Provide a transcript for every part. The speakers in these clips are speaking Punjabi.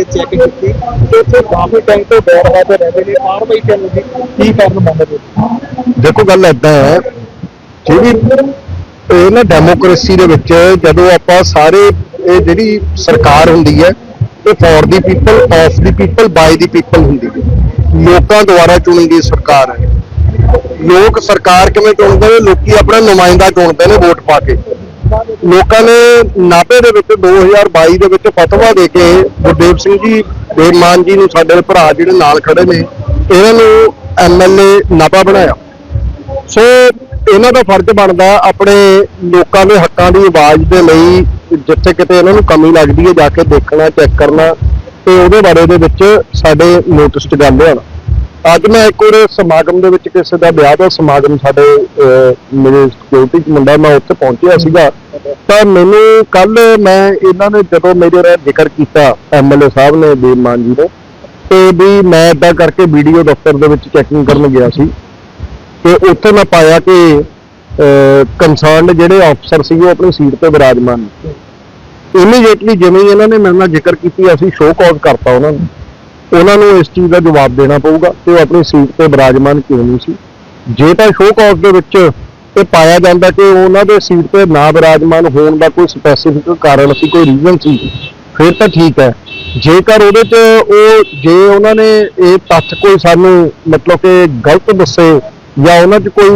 ਕੇ ਚੈੱਕ ਕੀਤੀ ਤੇ ਕਾਫੀ ਟਾਈਮ ਤੋਂ ਬੈਠ ਵਾਤੇ ਰਹਿੰਦੇ ਨੇ। ਕਾਰਵਾਈ ਕਰਨ ਦੀ ਕੀ ਕਾਰਨ ਮੰਨਦੇ ਦੇਖੋ, ਗੱਲ ਏਦਾਂ ਹੈ ਜਿਹੜੀ ਇਹ ਨਾ ਡੈਮੋਕ੍ਰੇਸੀ ਦੇ ਵਿੱਚ ਜਦੋਂ ਆਪਾਂ ਸਾਰੇ ਇਹ ਜਿਹੜੀ ਸਰਕਾਰ ਹੁੰਦੀ ਹੈ, ਇਹ for the people of the people by the people ਹੁੰਦੀ ਹੈ। ਲੋਕਾਂ ਦੁਆਰਾ ਚੁਣੀ ਗਈ ਸਰਕਾਰ ਹੈ। ਲੋਕ ਸਰਕਾਰ ਕਿਵੇਂ ਚੁਣਦੇ ਨੇ? ਲੋਕੀ ਆਪਣਾ ਨੁਮਾਇੰਦਾ ਚੁਣਦੇ ਨੇ ਵੋਟ ਪਾ ਕੇ। ਲੋਕਾਂ ਨੇ ਨਾਭੇ ਦੇ ਵਿੱਚ 2022 ਦੇ ਵਿੱਚ ਫਤਵਾ ਦੇ ਕੇ ਗੁਰਦੇਵ ਸਿੰਘ ਜੀ ਦੇਵਮਾਨ ਜੀ ਨੂੰ ਸਾਡੇ ਭਰਾ ਜਿਹੜੇ ਨਾਲ ਖੜੇ ਨੇ, ਇਹਨਾਂ ਨੂੰ ਐਮਐਲਏ ਨਾਭਾ ਬਣਾਇਆ। ਸੋ ਇਹਨਾਂ ਦਾ ਫਰਜ਼ ਬਣਦਾ ਆਪਣੇ ਲੋਕਾਂ ਦੇ ਹੱਕਾਂ ਦੀ ਆਵਾਜ਼ ਦੇ ਲਈ ਜਿੱਥੇ ਕਿਤੇ ਇਹਨਾਂ ਨੂੰ ਕਮੀ ਲੱਗਦੀ ਹੈ, ਜਾ ਕੇ ਦੇਖਣਾ, ਚੈੱਕ ਕਰਨਾ ਤੇ ਉਹਦੇ ਬਾਰੇ ਦੇ ਵਿੱਚ ਸਾਡੇ ਨੋਟਿਸ 'ਚ ਗੱਲ ਲਿਆਉਣਾ ਅੱਜ ਮੈਂ ਇੱਕ ਹੋਰ ਸਮਾਗਮ ਦੇ ਵਿੱਚ ਕਿਸੇ ਦਾ ਵਿਆਹ ਦਾ ਸਮਾਗਮ ਸਾਡੇ ਮੇਰੇ ਸਿਕਿਉਰਿਟੀ ਮੁੰਡਾ ਮੈਂ ਉੱਥੇ ਪਹੁੰਚਿਆ ਸੀਗਾ। ਤਾਂ ਮੈਨੂੰ ਕੱਲ ਮੈਂ ਇਹਨਾਂ ਨੇ ਜਦੋਂ ਮੇਰੇ ਨਾਲ ਜ਼ਿਕਰ ਕੀਤਾ ਐਮਐਲਏ ਸਾਹਿਬ ਨੇ ਦੇਵਮਾਨ ਜੀ ਨੇ, ਤੇ ਵੀ ਮੈਂ ਇਦਾਂ ਕਰਕੇ ਵੀਡੀਓ ਦਫ਼ਤਰ ਦੇ ਵਿੱਚ ਚੈਕਿੰਗ ਕਰਨ ਗਿਆ ਸੀ। ਤੇ ਉੱਥੇ ਮੈਂ ਪਾਇਆ ਕਿ ਕੰਸਰਨਡ ਜਿਹੜੇ ਅਫਸਰ ਸੀ ਉਹ ਆਪਣੀ ਸੀਟ ਤੇ ਵਿਰਾਜਮਾਨ ਨੇ। ਇਮੀਡੀਏਟਲੀ ਜਿਵੇਂ ਇਹਨਾਂ ਨੇ ਮੇਰੇ ਨਾਲ ਜ਼ਿਕਰ ਕੀਤੀ, ਅਸੀਂ ਸ਼ੋਅ ਕਾਜ਼ ਕਰਤਾ ਉਹਨਾਂ ਨੂੰ। ਉਹਨਾਂ ਨੂੰ ਇਸ ਚੀਜ਼ ਦਾ ਜਵਾਬ ਦੇਣਾ ਪਊਗਾ ਕਿ ਉਹ ਆਪਣੀ ਸੀਟ ਤੇ ਬਰਾਜਮਾਨ ਕਿਉਂ ਨਹੀਂ ਸੀ। ਜੇ ਤਾਂ ਸ਼ੋਅ ਕਾਜ਼ ਦੇ ਵਿੱਚ ਇਹ ਪਾਇਆ ਜਾਂਦਾ ਕਿ ਉਹਨਾਂ ਦੇ ਸੀਟ ਤੇ ਨਾ ਵਿਰਾਜਮਾਨ ਹੋਣ ਦਾ ਕੋਈ ਸਪੈਸੀਫਿਕ ਕਾਰਨ ਸੀ, ਕੋਈ ਰੀਜ਼ਨ ਸੀ, ਫਿਰ ਤਾਂ ਠੀਕ ਹੈ। ਜੇਕਰ ਉਹਦੇ 'ਚ ਉਹ, ਜੇ ਉਹਨਾਂ ਨੇ ਇਹ ਤੱਥ ਕੋਈ ਸਾਨੂੰ ਮਤਲਬ ਕਿ ਗਲਤ ਦੱਸੇ ਜਾਂ ਉਹਨਾਂ 'ਚ ਕੋਈ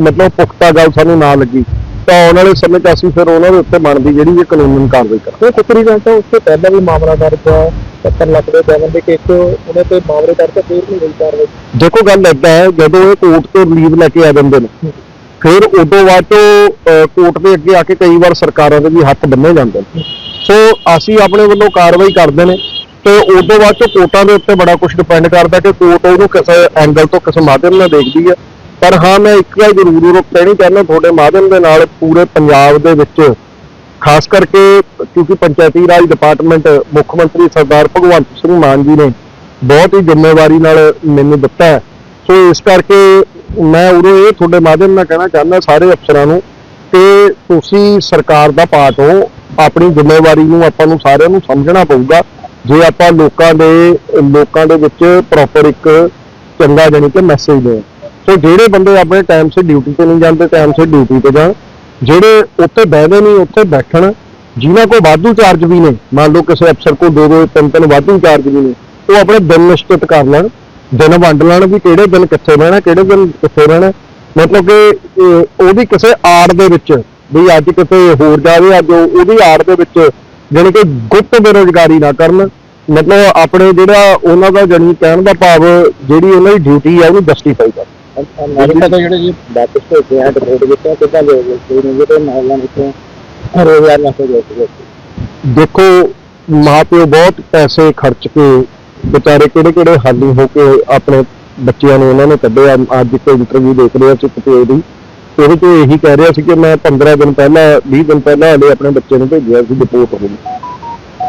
ਮਤਲਬ ਪੁਖਤਾ ਗੱਲ ਸਾਨੂੰ ਨਾ ਲੱਗੀ ਤਾਂ ਆਉਣ ਵਾਲੇ ਸਮੇਂ 'ਚ ਅਸੀਂ ਫਿਰ ਉਹਨਾਂ ਦੇ ਉੱਤੇ ਬਣਦੀ ਜਿਹੜੀ ਇਹ ਕਾਨੂੰਨੀ ਕਾਰਵਾਈ ਕਰਾਂਗੇ। ਉਹ ਕੁਤਰੀ ਘੰਟਾ ਉਸ ਤੋਂ ਪਹਿਲਾਂ ਵੀ ਮਾਮਲਾ ਦਰਜ ਹੈ 70 ਲੱਖ ਦੇ ਬੈਨਰ ਦੇ ਕੇਸ ਉਹਨੇ ਤੇ ਮਾਮਲੇ ਕਰਕੇ ਫੇਰ ਨਹੀਂ ਹੋਈ ਕਾਰਵਾਈ। ਦੇਖੋ ਗੱਲ ਏਦਾਂ ਹੈ ਜਦੋਂ ਇਹ ਕੋਰਟ ਤੋਂ ਰਿਲੀਜ਼ ਲੈ ਕੇ ਆ ਜਾਂਦੇ ਨੇ ਫਿਰ ਉਦੋਂ ਬਾਅਦ ਤੋਂ ਕੋਰਟ ਦੇ ਅੱਗੇ ਆ ਕੇ ਕਈ ਵਾਰ ਸਰਕਾਰਾਂ ਦੇ ਵੀ ਹੱਥ ਬੰਨੇ ਜਾਂਦੇ ਨੇ। ਸੋ ਅਸੀਂ ਆਪਣੇ ਵੱਲੋਂ ਕਾਰਵਾਈ ਕਰਦੇ ਨੇ ਤੇ ਉਦੋਂ ਬਾਅਦ ਤੋਂ ਕੋਰਟਾਂ ਦੇ ਉੱਤੇ ਬੜਾ ਕੁਝ ਡਿਪੈਂਡ ਕਰਦਾ ਕਿ ਕੋਰਟ ਉਹਨੂੰ ਕਿਸੇ ਐਂਗਲ ਤੋਂ ਕਿਸੇ ਮਾਧਿਅਮ ਨਾਲ ਦੇਖਦੀ ਹੈ। ਪਰ ਹਾਂ, ਮੈਂ ਇੱਕ ਗੱਲ ਜ਼ਰੂਰ ਕਹਿਣੀ ਚਾਹੁੰਦਾ ਤੁਹਾਡੇ ਮਾਧਿਅਮ ਦੇ ਨਾਲ ਪੂਰੇ ਪੰਜਾਬ ਦੇ ਵਿੱਚ, ਖਾਸ ਕਰਕੇ ਕਿਉਂਕਿ ਪੰਚਾਇਤੀ ਰਾਜ ਡਿਪਾਰਟਮੈਂਟ ਮੁੱਖ ਮੰਤਰੀ ਸਰਦਾਰ ਭਗਵੰਤ ਸਿੰਘ ਮਾਨ ਜੀ ਨੇ ਬਹੁਤ ਹੀ ਜ਼ਿੰਮੇਵਾਰੀ ਨਾਲ ਮੈਨੂੰ ਦਿੱਤਾ ਹੈ। ਸੋ ਇਸ ਕਰਕੇ ਮੈਂ ਉਦੋਂ ਇਹ ਤੁਹਾਡੇ ਮਾਧਿਅਮ ਨਾਲ ਕਹਿਣਾ ਚਾਹੁੰਦਾ ਸਾਰੇ ਅਫਸਰਾਂ ਨੂੰ ਕਿ ਤੁਸੀਂ ਸਰਕਾਰ ਦਾ ਪਾਰਟ ਹੋ, ਆਪਣੀ ਜ਼ਿੰਮੇਵਾਰੀ ਨੂੰ ਆਪਾਂ ਨੂੰ ਸਾਰਿਆਂ ਨੂੰ ਸਮਝਣਾ ਪਊਗਾ। ਜੇ ਆਪਾਂ ਲੋਕਾਂ ਦੇ ਲੋਕਾਂ ਦੇ ਵਿੱਚ ਪ੍ਰੋਪਰ ਇੱਕ ਚੰਗਾ ਜਾਣੀ ਕਿ ਮੈਸੇਜ ਦੇ ਸੋ ਜਿਹੜੇ ਬੰਦੇ ਆਪਣੇ ਟਾਈਮ ਸਿਰ ਡਿਊਟੀ ਤੇ ਨਹੀਂ ਜਾਂਦੇ ਟਾਈਮ ਸਿਰ ਡਿਊਟੀ ਤੇ ਜਾਣ, ਜਿਹੜੇ ਉੱਥੇ ਬਹਿਦੇ ਨਹੀਂ, ਉੱਥੇ ਬੈਠਣ, ਜਿਨ੍ਹਾਂ ਕੋਲ ਵਾਧੂ ਚਾਰਜ ਵੀ ਨੇ, ਮੰਨ ਲਓ ਕਿਸੇ ਅਫਸਰ ਕੋਲ ਦੋ ਦੋ ਤਿੰਨ ਤਿੰਨ ਵਾਧੂ ਚਾਰਜ ਵੀ ਨੇ, ਉਹ ਆਪਣੇ ਦਿਨ ਨਿਸ਼ਚਿਤ ਕਰ ਲੈਣ, ਦਿਨ ਵੰਡ ਲੈਣ ਵੀ ਕਿਹੜੇ ਦਿਨ ਕਿੱਥੇ ਰਹਿਣਾ ਕਿਹੜੇ ਦਿਨ ਕਿੱਥੇ ਰਹਿਣਾ। ਮਤਲਬ ਕਿ ਉਹਦੀ ਕਿਸੇ ਆੜ ਦੇ ਵਿੱਚ, ਵੀ ਅੱਜ ਕਿਤੇ ਹੋਰ ਜਾਵੇ, ਅੱਜ ਉਹਦੀ ਆੜ ਦੇ ਵਿੱਚ, ਜਾਣੀ ਕਿ ਗੁਪਤ ਬੇਰੁਜ਼ਗਾਰੀ ਨਾ ਕਰਨ। ਮਤਲਬ ਆਪਣੇ ਜਿਹੜਾ ਉਹਨਾਂ ਦਾ ਜਾਣੀ ਕਹਿਣ ਦਾ ਭਾਵ, ਜਿਹੜੀ ਉਹਨਾਂ ਦੀ ਡਿਊਟੀ ਆ, ਉਹਨੂੰ ਜਸਟੀਫਾਈ ਕਰਨ। ਅਮਰੀਕਾ ਤੋਂ ਜਿਹੜੇ ਜੀ ਵਾਪਸ ਭੇਜੇ ਆ ਡਿਪੋਰਟ ਕੀਤੇ ਕਿੱਦਾਂ ਦੇ ਗਏ? ਕੋਈ ਨਹੀਂ, ਜਿਹੜੇ ਮਾਹੌਲਾਂ ਵਿੱਚੋਂ ਰੋਜ਼ਗਾਰ ਨਾ ਹੋ ਜਾਏ ਦੇਖੋ, ਮਾਪਿਓ ਬਹੁਤ ਪੈਸੇ ਖਰਚ ਕੇ, ਵਿਚਾਰੇ ਕਿਹੜੇ ਕਿਹੜੇ ਹਾਲੀ ਹੋ ਕੇ ਆਪਣੇ ਬੱਚਿਆਂ ਨੂੰ ਉਹਨਾਂ ਨੇ ਕੱਢਿਆ। ਅੱਜ ਇੱਕ ਇੰਟਰਵਿਊ ਦੇਖ ਰਿਹਾ ਸੀ ਕਿਤੇ ਉਹਦੀ। ਉਹਦੇ ਚ ਇਹੀ ਕਹਿ ਰਿਹਾ ਸੀ ਕਿ ਮੈਂ 15 ਦਿਨ ਪਹਿਲਾਂ 20 ਦਿਨ ਪਹਿਲਾਂ ਹਲੇ ਆਪਣੇ ਬੱਚੇ ਨੂੰ ਭੇਜਿਆ ਸੀ ਰਿਪੋਰਟ ਹੋ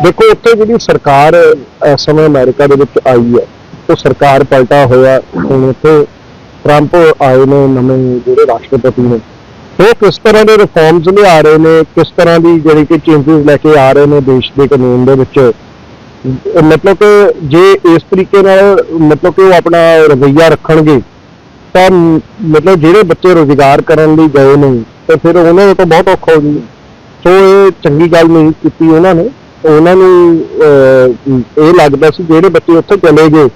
ਦੇਖੋ, ਉੱਥੇ ਜਿਹੜੀ ਸਰਕਾਰ ਇਸ ਸਮੇਂ ਅਮਰੀਕਾ ਦੇ ਵਿੱਚ ਆਈ ਹੈ, ਉਹ ਸਰਕਾਰ ਪਲਟਾ ਹੋਇਆ। ਹੁਣ ਉੱਥੇ ਟਰੰਪ ਆਏ ਨੇ ਨਵੇਂ ਜਿਹੜੇ ਰਾਸ਼ਟਰਪਤੀ ਨੇ। ਉਹ ਕਿਸ ਤਰ੍ਹਾਂ ਦੇ ਰਿਫਾਰਮਸ ਲਿਆ ਰਹੇ ਨੇ ਕਿਸ ਤਰ੍ਹਾਂ ਦੀ ਜਿਹੜੀ ਕਿ ਚੇਂਜਸ ਲੈ ਕੇ ਆ ਰਹੇ ਨੇ ਦੇਸ਼ ਦੇ ਕਾਨੂੰਨ ਦੇ ਵਿੱਚ? ਮਤਲਬ ਕਿ ਜੇ ਇਸ ਤਰੀਕੇ ਨਾਲ ਮਤਲਬ ਕਿ ਉਹ ਆਪਣਾ ਰਵੱਈਆ ਰੱਖਣਗੇ ਤਾਂ ਮਤਲਬ ਜਿਹੜੇ ਬੱਚੇ ਰੋਜ਼ਗਾਰ ਕਰਨ ਲਈ ਗਏ ਨੇ ਤੇ ਫਿਰ ਉਹਨਾਂ ਨੂੰ ਤਾਂ ਬਹੁਤ ਔਖਾ ਹੋ ਜੂ ਸੋ ਇਹ ਚੰਗੀ ਗੱਲ ਨਹੀਂ ਕੀਤੀ ਉਹਨਾਂ ਨੇ। ਉਹਨਾਂ ਨੂੰ ਅਹ, ਇਹ ਲੱਗਦਾ ਸੀ ਜਿਹੜੇ ਬੱਚੇ ਉੱਥੇ ਚਲੇ ਗਏ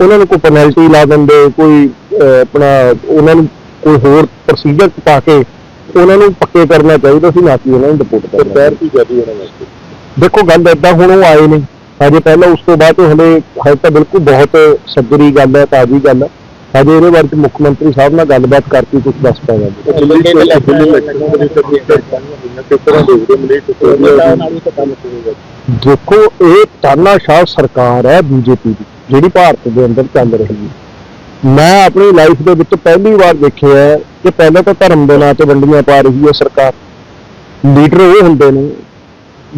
ਉਹਨਾਂ ਨੂੰ ਕੋਈ ਪੈਨਲਟੀ ਲਾ ਦਿੰਦੇ ਕੋਈ ਆਪਣਾ ਉਹਨਾਂ ਨੂੰ ਕੋਈ ਹੋਰ ਪ੍ਰੋਸੀਜਰ ਪਾ ਕੇ ਉਹਨਾਂ ਨੂੰ ਪੱਕੇ ਕਰਨਾ ਚਾਹੀਦਾ ਸੀ ਨਾ ਕਿ ਉਹਨਾਂ ਨੂੰ ਡਿਪੋਰਟ ਕਰਨਾ ਸਰਕਾਰ ਕੀ ਕਰਦੀ ਉਹਨਾਂ ਨੇ ਦੇਖੋ ਗੱਲ ਏਦਾਂ ਹੁਣ ਉਹ ਆਏ ਨੇ ਹਜੇ ਪਹਿਲਾਂ ਉਸ ਤੋਂ ਬਾਅਦ ਹਲੇ ਹਜੇ ਤਾਂ ਬਿਲਕੁਲ ਬਹੁਤ ਸੱਜਰੀ ਗੱਲ ਹੈ ਤਾਜ਼ੀ ਗੱਲ ਹੈ। ਹਜੇ ਇਹਦੇ ਬਾਰੇ ਮੁੱਖ ਮੰਤਰੀ ਸਾਹਿਬ ਨਾਲ ਗੱਲਬਾਤ ਕਰਕੇ ਕੁਝ ਦੱਸ ਪਾਵਾਂਗੇ। ਦੇਖੋ ਇਹ ਤਾਨਾਸ਼ਾਹ ਸਰਕਾਰ ਹੈ ਬੀਜੇਪੀ ਦੀ। ਜਿਹੜੀ ਭਾਰਤ ਦੇ ਅੰਦਰ ਚੱਲ ਰਹੀ ਹੈ। ਮੈਂ ਆਪਣੀ ਲਾਈਫ ਦੇ ਵਿੱਚ ਪਹਿਲੀ ਵਾਰ ਦੇਖਿਆ ਹੈ ਕਿ ਪਹਿਲਾਂ ਤਾਂ ਧਰਮ ਦੇ ਨਾਂ ਤੇ ਵੰਡੀਆਂ ਪਾ ਰਹੀ ਹੈ ਸਰਕਾਰ। ਲੀਡਰ ਉਹ ਹੁੰਦੇ ਨੇ,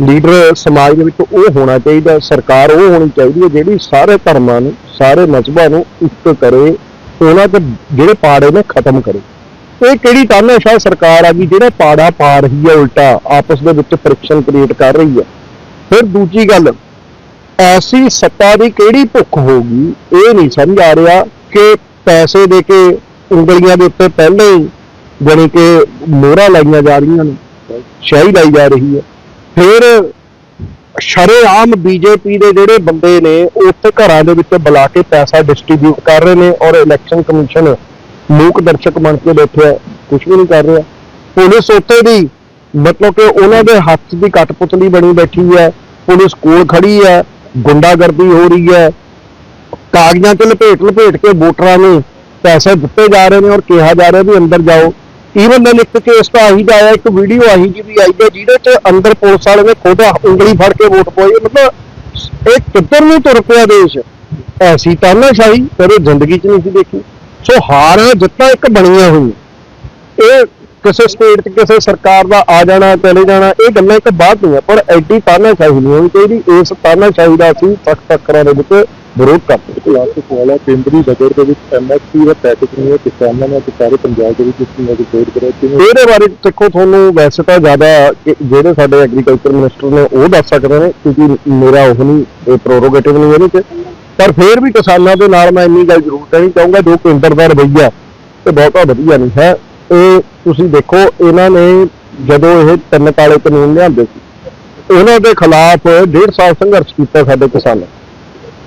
ਲੀਡਰ ਸਮਾਜ ਦੇ ਵਿੱਚ ਉਹ ਹੋਣਾ ਚਾਹੀਦਾ ਸਰਕਾਰ ਉਹ ਹੋਣੀ ਚਾਹੀਦੀ ਹੈ ਜਿਹੜੀ ਸਾਰੇ ਧਰਮਾਂ ਨੂੰ, ਸਾਰੇ ਮਜ਼ਬਾਂ ਨੂੰ ਇੱਕ ਕਰੇ, ਉਹਨਾਂ ਦੇ ਜਿਹੜੇ ਪਾੜੇ ਨੇ ਖਤਮ ਕਰੇ। ਇਹ ਕਿਹੜੀ ਤਾਨਾਸ਼ਾਹ ਸਰਕਾਰ ਆ ਗਈ ਜਿਹੜਾ ਪਾੜਾ ਪਾ ਰਹੀ ਹੈ, ਉਲਟਾ ਆਪਸ ਦੇ ਵਿੱਚ ਫ੍ਰਿਕਸ਼ਨ ਕ੍ਰੀਏਟ ਕਰ ਰਹੀ ਹੈ। ਫਿਰ ਦੂਜੀ ਗੱਲ ਐਸੀ ਸੱਤਾ ਦੀ ਕਿਹੜੀ ਭੁੱਖ ਹੋਊਗੀ? ਇਹ ਨਹੀਂ ਸਮਝ ਆ ਰਿਹਾ ਕਿ ਪੈਸੇ ਦੇ ਕੇ ਉਂਗਲੀਆਂ ਦੇ ਉੱਤੇ ਪਹਿਲੇ ਹੀ ਜਾਣੀ ਕਿ ਮੋਹਰਾਂ ਲਾਈਆਂ ਜਾ ਰਹੀਆਂ ਨੇ ਸ਼ਾਹੀ ਲਾਈ ਜਾ ਰਹੀ ਹੈ। ਫਿਰ ਸ਼ਰੇਆਮ ਬੀਜੇਪੀ ਦੇ ਜਿਹੜੇ ਬੰਦੇ ਨੇ, ਉਹ ਉੱਥੇ ਘਰਾਂ ਦੇ ਵਿੱਚ ਬੁਲਾ ਕੇ ਪੈਸਾ ਡਿਸਟ੍ਰੀਬਿਊਟ ਕਰ ਰਹੇ ਨੇ ਔਰ ਇਲੈਕਸ਼ਨ ਕਮਿਸ਼ਨ ਲੋਕ ਦਰਸ਼ਕ ਬਣ ਕੇ ਬੈਠਿਆ ਕੁਝ ਵੀ ਨਹੀਂ ਕਰ ਰਿਹਾ। ਪੁਲਿਸ ਉੱਤੇ ਦੀ, ਮਤਲਬ ਕਿ ਉਹਨਾਂ ਦੇ ਹੱਥ ਦੀ ਕਠਪੁਤਲੀ ਬਣੀ ਬੈਠੀ ਹੈ, ਪੁਲਿਸ ਕੋਲ ਖੜੀ ਹੈ ਗੁੰਡਾਗਰਦੀ ਹੋ ਰਹੀ ਹੈ। ਕਾਗਜ਼ਾਂ 'ਚ ਲਪੇਟ ਲਪੇਟ ਕੇ ਵੋਟਰਾਂ ਨੂੰ ਪੈਸੇ ਦਿੱਤੇ ਜਾ ਰਹੇ ਨੇ ਔਰ ਕਿਹਾ ਜਾ ਰਿਹਾ ਵੀ ਅੰਦਰ ਜਾਓ। ਈਵਨ ਦਾ ਇੱਕ ਕੇਸ ਤਾਂ ਆਹੀ ਦਾ ਆਇਆ ਇੱਕ ਵੀਡੀਓ ਆਹੀ ਜੀ ਵੀ ਆਈ ਹੈ ਜਿਹਦੇ 'ਚ ਅੰਦਰ ਪੁਲਿਸ ਵਾਲੇ ਨੇ ਖੁਦ ਉਂਗਲੀ ਫੜ ਕੇ ਵੋਟ ਪਾਈ ਮਤਲਬ ਇਹ ਕਿੱਧਰ ਨੂੰ ਤੁਰ ਪਿਆ ਦੇਸ਼? ਐਸੀ ਤਾਨਾਸ਼ਾਹੀ ਕਦੇ ਜ਼ਿੰਦਗੀ 'ਚ ਨਹੀਂ ਸੀ ਦੇਖੀ। ਸੋ ਹਾਰ ਜਿੱਤਾਂ ਇੱਕ ਬਣੀਆਂ ਹੋਈਆਂ। ਇਹ ਕਿਸੇ ਸਟੇਟ 'ਚ ਕਿਸੇ ਸਰਕਾਰ ਦਾ ਆ ਜਾਣਾ ਚਲੇ ਜਾਣਾ ਇਹ ਗੱਲਾਂ ਇੱਕ ਬਾਤ ਨਹੀਂ ਹੈ ਪਰ ਐਡੀ ਤਾਨਾਸ਼ਾਹੀ ਨਹੀਂ ਹੋਣੀ ਚਾਹੀਦੀ। ਇਸ ਤਾਨਾਸ਼ਾਹੀ ਦਾ ਅਸੀਂ ਸਖਤ ਅੱਖਰਾਂ ਦੇ ਵਿੱਚ ਵਿਰੋਧ ਕਰਦੇ ਹਾਂ। ਕਲਾਸ ਦੇ ਸਵਾਲ ਹੈ ਕੇਂਦਰੀ ਬਜਟ ਦੇ ਵਿੱਚ ਐਮਐਸਪੀ ਦਾ ਪੈਕੇਜ ਨਹੀਂ ਹੈ ਕਿਸਾਨਾਂ ਨੇ ਤੇ ਸਾਰੇ ਪੰਜਾਬ ਦੇ ਵਿੱਚ ਇਸ ਨੂੰ ਰਿਪੋਰਟ ਕਰਿਆ। ਕਿਵੇਂ? ਇਹਦੇ ਬਾਰੇ ਦੇਖੋ ਤੁਹਾਨੂੰ ਵੈਸੇ ਤਾਂ ਜ਼ਿਆਦਾ ਜਿਹੜੇ ਸਾਡੇ ਐਗਰੀਕਲਚਰ ਮਿਨਿਸਟਰ ਨੇ ਉਹ ਦੱਸ ਸਕਦੇ ਨੇ ਕਿਉਂਕਿ ਮੇਰਾ ਉਹ ਨਹੀਂ ਇਹ ਪ੍ਰੋਰੋਗੇਟਿਵ ਨਹੀਂ ਇਹਦੇ 'ਚ। ਪਰ ਫਿਰ ਵੀ ਕਿਸਾਨਾਂ ਦੇ ਨਾਲ ਮੈਂ ਇੰਨੀ ਗੱਲ ਜ਼ਰੂਰ ਕਹਿਣੀ ਚਾਹੂੰਗਾ ਜੋ ਕੇਂਦਰ ਦਾ ਰਵੱਈਆ ਇਹ ਬਹੁਤਾ ਵਧੀਆ ਨਹੀਂ ਹੈ। ਇਹ ਤੁਸੀਂ ਦੇਖੋ, ਇਹਨਾਂ ਨੇ ਜਦੋਂ ਇਹ ਤਿੰਨ ਕਾਲੇ ਕਾਨੂੰਨ ਲਿਆਂਦੇ ਸੀ, ਉਹਨਾਂ ਦੇ ਖਿਲਾਫ ਡੇਢ ਸਾਲ ਸੰਘਰਸ਼ ਕੀਤਾ ਸਾਡੇ ਕਿਸਾਨਾਂ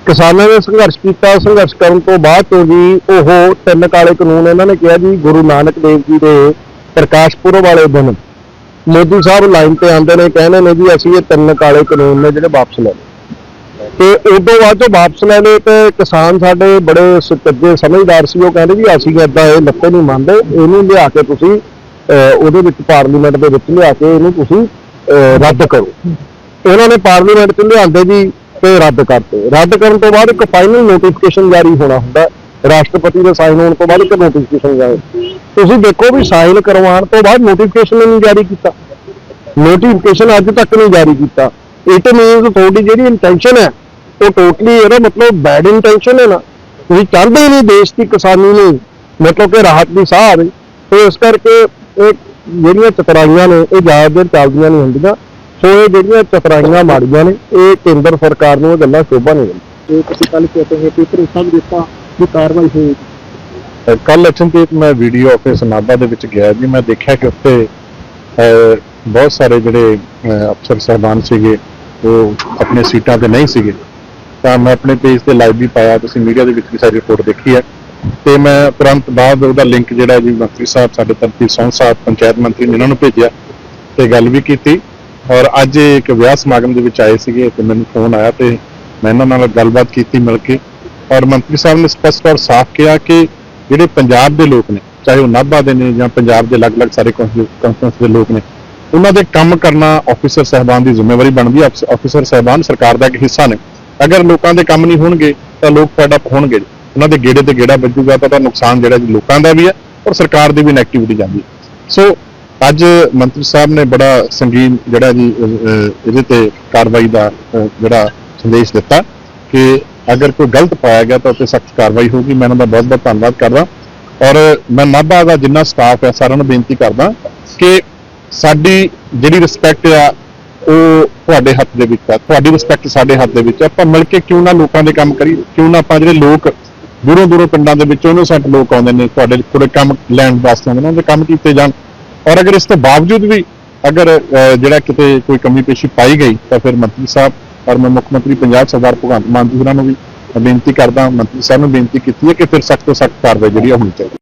ਕਿਸਾਨਾਂ ਨੇ ਸੰਘਰਸ਼ ਕੀਤਾ, ਸੰਘਰਸ਼ ਕਰਨ ਤੋਂ ਬਾਅਦ ਤੋਂ ਵੀ ਉਹ ਤਿੰਨ ਕਾਲੇ ਕਾਨੂੰਨ ਇਹਨਾਂ ਨੇ ਕਿਹਾ ਜੀ, ਗੁਰੂ ਨਾਨਕ ਦੇਵ ਜੀ ਦੇ ਪ੍ਰਕਾਸ਼ ਪੁਰਬ ਵਾਲੇ ਦਿਨ। ਮੋਦੀ ਸਾਹਿਬ ਲਾਈਨ ਤੇ ਆਉਂਦੇ ਨੇ, ਕਹਿੰਦੇ ਨੇ ਜੀ ਅਸੀਂ ਇਹ ਤਿੰਨ ਕਾਲੇ ਕਾਨੂੰਨ ਨੇ ਜਿਹੜੇ ਵਾਪਸ ਲੈ ਲਏ। ਤੇ ਉਦੋਂ ਬਾਅਦ ਜੋ ਵਾਪਸ ਲੈ ਲਏ ਤੇ ਕਿਸਾਨ ਸਾਡੇ ਬੜੇ ਸੁਚੱਜੇ ਸਮਝਦਾਰ ਸੀ ਉਹ ਕਹਿੰਦੇ ਵੀ ਅਸੀਂ ਏਦਾਂ ਇਹ ਲੱਤੇ ਨਹੀਂ ਮੰਨਦੇ ਇਹਨੂੰ ਲਿਆ ਕੇ ਤੁਸੀਂ ਅਹ, ਉਹਦੇ ਵਿੱਚ ਪਾਰਲੀਮੈਂਟ ਦੇ ਵਿੱਚ ਲਿਆ ਕੇ ਇਹਨੂੰ ਤੁਸੀਂ ਅਹ, ਰੱਦ ਕਰੋ। ਉਹਨਾਂ ਨੇ ਪਾਰਲੀਮੈਂਟ 'ਚ ਲਿਆਂਦੇ ਜੀ ਤੇ ਰੱਦ ਕਰਤੇ। ਰੱਦ ਕਰਨ ਤੋਂ ਬਾਅਦ ਇੱਕ ਫਾਈਨਲ ਨੋਟੀਫਿਕੇਸ਼ਨ ਜਾਰੀ ਹੋਣਾ ਹੁੰਦਾ। ਰਾਸ਼ਟਰਪਤੀ ਦੇ ਸਾਈਨ ਹੋਣ ਤੋਂ ਬਾਅਦ ਇੱਕ ਨੋਟੀਫਿਕੇਸ਼ਨ ਜਾਰੀ ਤੁਸੀਂ ਦੇਖੋ ਵੀ ਸਾਈਨ ਕਰਵਾਉਣ ਤੋਂ ਬਾਅਦ ਨੋਟੀਫਿਕੇਸ਼ਨ ਨਹੀਂ ਜਾਰੀ ਕੀਤਾ। ਨੋਟੀਫਿਕੇਸ਼ਨ ਅੱਜ ਤੱਕ ਨਹੀਂ ਜਾਰੀ ਕੀਤਾ। ਇਟ ਮੀਨਸ ਤੁਹਾਡੀ ਜਿਹੜੀ ਇੰਟੈਂਸ਼ਨ ਹੈ ਉਹ ਟੋਟਲੀ ਇਹਦਾ ਮਤਲਬ ਬੈਡ ਇੰਟੈਂਸ਼ਨ ਹੈ ਨਾ। ਤੁਸੀਂ ਚਾਹੁੰਦੇ ਹੀ ਨਹੀਂ ਦੇਸ਼ ਦੀ ਕਿਸਾਨੀ ਨੂੰ ਮਤਲਬ ਕਿ ਰਾਹਤ ਦੀ ਸਾਹ ਆਵੇ ਤੇ ਇਸ ਕਰਕੇ ਇਹ ਜਿਹੜੀਆਂ ਚਤਰਾਈਆਂ ਨੇ ਇਹ ਜ਼ਿਆਦਾ ਦੇਰ ਚੱਲਦੀਆਂ ਨਹੀਂ ਹੁੰਦੀਆਂ। ਸੋ ਇਹ ਜਿਹੜੀਆਂ ਚਤਰਾਈਆਂ ਮਾੜੀਆਂ ਨੇ ਇਹ ਕੇਂਦਰ ਸਰਕਾਰ ਨੂੰ ਇਹ ਗੱਲਾਂ ਸ਼ੋਭਾ ਨਹੀਂ ਦਿੰਦੀਆਂ। ਇਹ ਤੁਸੀਂ ਕੱਲ ਕਹਿੰਦੇ ਹੋ ਪੇਪਰ ਸਭ ਦਿੱਤਾ ਕਿ ਕਾਰਵਾਈ ਹੋਈ ਕੱਲ ਅਚਨਚੇਤ ਮੈਂ ਵੀਡੀਓ ਆਫਿਸ ਨਾਭਾ ਦੇ ਵਿੱਚ ਗਿਆ ਜੀ। ਮੈਂ ਦੇਖਿਆ ਕਿ ਉੱਥੇ ਅਹ, ਬਹੁਤ ਸਾਰੇ ਜਿਹੜੇ ਅਫਸਰ ਸਾਹਿਬਾਨ ਸੀਗੇ ਉਹ ਆਪਣੇ ਸੀਟਾਂ ਤੇ ਨਹੀਂ ਸੀਗੇ। ਤਾਂ ਮੈਂ ਆਪਣੇ ਪੇਜ ਤੇ ਲਾਈਵ ਵੀ ਪਾਇਆ, ਤੁਸੀਂ ਮੀਡੀਆ ਦੇ ਵਿੱਚ ਵੀ ਸਾਰੀ ਰਿਪੋਰਟ ਦੇਖੀ ਹੈ। ਤੇ ਮੈਂ ਤੁਰੰਤ ਬਾਅਦ ਉਹਦਾ ਲਿੰਕ ਜਿਹੜਾ ਜੀ, ਮੰਤਰੀ ਸਾਹਿਬ, ਸਾਡੇ ਤਰਤੀ ਸੌਂ ਸਾਹਿਬ, ਪੰਚਾਇਤ ਮੰਤਰੀ ਨੇ ਇਹਨਾਂ ਨੂੰ ਭੇਜਿਆ ਤੇ ਗੱਲ ਵੀ ਕੀਤੀ। ਔਰ ਅੱਜ ਇੱਕ ਵਿਆਹ ਸਮਾਗਮ ਦੇ ਵਿੱਚ ਆਏ ਸੀਗੇ ਤੇ ਮੈਨੂੰ ਫੋਨ ਆਇਆ ਤੇ ਮੈਂ ਇਹਨਾਂ ਨਾਲ ਗੱਲਬਾਤ ਕੀਤੀ ਮਿਲ ਕੇ। ਔਰ ਮੰਤਰੀ ਸਾਹਿਬ ਨੇ ਸਪਸ਼ਟ ਔਰ ਸਾਫ਼ ਕਿਹਾ ਕਿ ਜਿਹੜੇ ਪੰਜਾਬ ਦੇ ਲੋਕ ਨੇ, ਚਾਹੇ ਉਹ ਨਾਭਾ ਦੇ ਨੇ ਜਾਂ ਪੰਜਾਬ ਦੇ ਅਲੱਗ-ਅਲੱਗ ਸਾਰੇ ਕੌਂਸਟੀਟਿਊਂਸ ਦੇ ਲੋਕ ਨੇ, ਉਹਨਾਂ ਦੇ ਕੰਮ ਕਰਨਾ ਆਫੀਸਰ ਸਹਿਬਾਨ ਦੀ ਜ਼ਿੰਮੇਵਾਰੀ ਬਣਦੀ ਹੈ। ਆਫੀਸਰ ਸਹਿਬਾਨ ਸਰਕਾਰ ਦਾ ਇੱਕ ਹਿੱਸਾ ਨੇ। ਅਗਰ ਲੋਕਾਂ ਦੇ ਕੰਮ ਨਹੀਂ ਹੋਣਗੇ, ਤਾਂ ਲੋਕ ਫੈਡ ਅਪ ਹੋਣਗੇ ਉਹਨਾਂ ਦੇ ਗੇੜੇ ਤੇ ਗੇੜਾ ਵੱਜੂਗਾ, ਤਾਂ ਉਹਦਾ ਨੁਕਸਾਨ ਜਿਹੜਾ ਜੀ ਲੋਕਾਂ ਦਾ ਵੀ ਹੈ ਔਰ ਸਰਕਾਰ ਦੀ ਵੀ ਨੈਗੇਟਿਵਿਟੀ ਜਾਂਦੀ ਸੋ ਅੱਜ ਮੰਤਰੀ ਸਾਹਿਬ ਨੇ ਬੜਾ ਸੰਗੀਨ ਜਿਹੜਾ ਜੀ ਇਹਦੇ ਤੇ ਕਾਰਵਾਈ ਦਾ ਜਿਹੜਾ ਸੰਦੇਸ਼ ਦਿੱਤਾ ਕਿ ਅਗਰ ਕੋਈ ਗਲਤ ਪਾਇਆ ਗਿਆ ਤਾਂ ਉੱਤੇ ਸਖਤ ਕਾਰਵਾਈ ਹੋਊਗੀ। ਮੈਂ ਉਹਨਾਂ ਦਾ ਬਹੁਤ ਬਹੁਤ ਧੰਨਵਾਦ ਕਰਦਾ। ਔਰ ਮੈਂ ਨਾਭਾ ਦਾ ਜਿੰਨਾ ਸਟਾਫ ਹੈ, ਸਾਰਿਆਂ ਨੂੰ ਬੇਨਤੀ ਕਰਦਾ ਕਿ ਸਾਡੀ ਜਿਹੜੀ ਰਿਸਪੈਕਟ ਆ ਉਹ ਤੁਹਾਡੇ ਹੱਥ ਦੇ ਵਿੱਚ ਆ, ਤੁਹਾਡੀ ਰਿਸਪੈਕਟ ਸਾਡੇ ਹੱਥ ਦੇ ਵਿੱਚ ਆ। ਆਪਾਂ ਮਿਲ ਕੇ ਕਿਉਂ ਨਾ ਲੋਕਾਂ ਦੇ ਕੰਮ ਕਰੀਏ? ਕਿਉਂ ਨਾ ਆਪਾਂ ਜਿਹੜੇ ਲੋਕ ਦੂਰੋਂ ਦੂਰੋਂ ਪਿੰਡਾਂ ਦੇ ਵਿੱਚੋਂ ਉਹਨੂੰ ਸਾਡੇ ਲੋਕ ਆਉਂਦੇ ਨੇ, ਤੁਹਾਡੇ ਕੋਲੇ ਕੰਮ ਲੈਣ ਵਾਸਤੇ ਆਉਂਦੇ ਨੇ, ਉਹਦੇ ਕੰਮ ਕੀਤੇ ਜਾਣ। ਔਰ ਅਗਰ ਇਸ ਤੋਂ ਬਾਵਜੂਦ ਵੀ ਅਗਰ ਜਿਹੜਾ ਕਿਤੇ ਕੋਈ ਕਮੀ ਪੇਸ਼ੀ ਪਾਈ ਗਈ, ਤਾਂ ਫਿਰ ਮੰਤਰੀ ਸਾਹਿਬ ਔਰ ਮੈਂ ਮੁੱਖ ਮੰਤਰੀ ਪੰਜਾਬ ਸਰਦਾਰ ਭਗਵੰਤ ਮਾਨ ਜੀ ਹੋਰਾਂ ਨੂੰ ਵੀ ਬੇਨਤੀ ਕਰਦਾ, ਮੰਤਰੀ ਸਾਹਿਬ ਨੂੰ ਬੇਨਤੀ ਕੀਤੀ ਹੈ ਕਿ ਫਿਰ ਸਖਤ ਤੋਂ ਸਖਤ ਕਾਰਵਾਈ ਜਿਹੜੀ ਆ ਹੋਣੀ ਚਾਹੀਦੀ